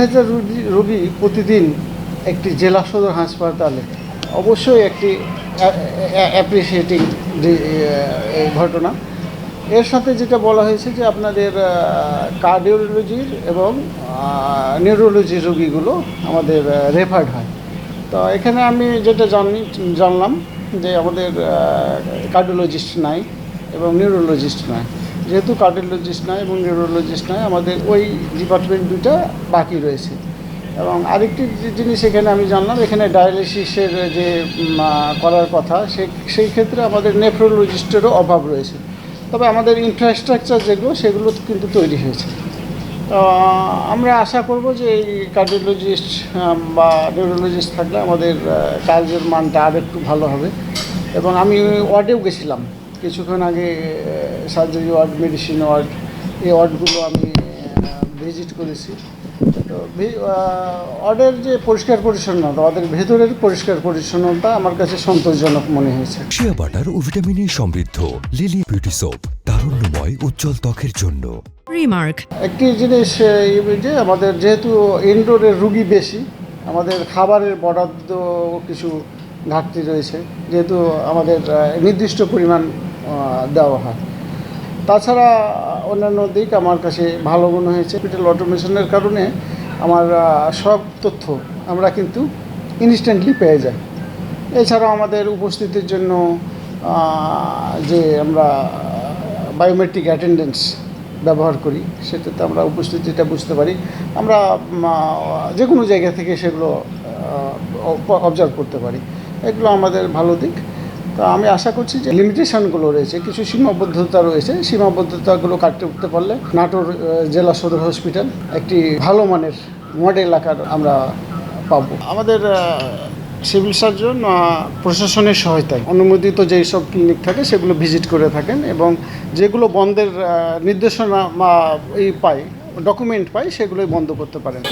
হাজার রোগী প্রতিদিন একটি জেলা সদর হাসপাতালে অবশ্যই একটি অ্যাপ্রিসিয়েটিং ঘটনা। এর সাথে যেটা বলা হয়েছে যে আপনাদের কার্ডিওলজির এবং নিউরোলজির রোগীগুলো আমাদের রেফার্ড হয়। তো এখানে আমি যেটা জানি, জানলাম যে আমাদের কার্ডিওলজিস্ট নাই এবং নিউরোলজিস্ট নাই। যেহেতু কার্ডিওলজিস্ট নাই এবং নিউরোলজিস্ট নাই আমাদের ওই ডিপার্টমেন্ট দুটা বাকি রয়েছে। এবং আরেকটি জিনিস এখানে আমি জানলাম, এখানে ডায়ালিসিসের যে করার কথা, সে, সেই ক্ষেত্রে আমাদের নেফ্রোলজিস্টেরও অভাব রয়েছে। তবে আমাদের ইনফ্রাস্ট্রাকচার যেগুলো, সেগুলো কিন্তু তৈরি হয়েছে। আমরা আশা করব যে এই কার্ডিওলজিস্ট বা নিউরোলজিস্ট থাকলে আমাদের কাজের মানটা আর একটু ভালো হবে। এবং আমি ওয়ার্ডেও গেছিলাম। কিছুক্ষণ আগে সার্জারি ওয়ার্ড মেডিসিন ওয়ার্ড এই ওয়ার্ডগুলো আমি ভিজিট করেছি। তো ওয়ার্ডের যে পরিষ্কার পরিচ্ছন্নতা ওদের ভেতরের পরিষ্কার পরিচ্ছন্নতা আমার কাছে সন্তোষজনক মনে হয়েছে। শিয়া বাটার ও ভিটামিনে সমৃদ্ধ লিলি বিউটি সোপ তারুণ্যময় উজ্জ্বল ত্বকের জন্য। Remark. একটি জিনিস যে আমাদের যেহেতু ইনডোরের রুগী বেশি আমাদের খাবারের বরাদ্দ কিছু ঘাটতি রয়েছে। যেহেতু আমাদের নির্দিষ্ট পরিমাণ দেওয়া হয়। তাছাড়া অন্যান্য দিক আমার কাছে ভালো মনে হয়েছে হসপিটাল অটোমেশনের কারণে আমার সব তথ্য আমরা কিন্তু ইনস্ট্যান্টলি পেয়ে যাই। এছাড়াও আমাদের উপস্থিতির জন্য যে আমরা বায়োমেট্রিক অ্যাটেন্ডেন্স ব্যবহার করি, সেটাতে আমরা উপস্থিতিটা বুঝতে পারি। আমরা যে কোনো জায়গা থেকে সেগুলো অবজার্ভ করতে পারি। এগুলো আমাদের ভালো দিক। তো আমি আশা করছি যে লিমিটেশনগুলো রয়েছে, কিছু সীমাবদ্ধতা রয়েছে, সীমাবদ্ধতাগুলো কাটতে উঠতে পারলে নাটোর জেলা সদর হসপিটাল একটি ভালো মানের মডেল আকার আমরা পাবো। আমাদের সিভিল সার্জন প্রশাসনের সহায়তায় অনুমোদিত যেই সব ক্লিনিক থাকে, সেগুলো ভিজিট করে থাকেন এবং যেগুলো বন্ধের নির্দেশনা বা এই পাই ডকুমেন্ট পাই সেগুলোই বন্ধ করতে পারেন।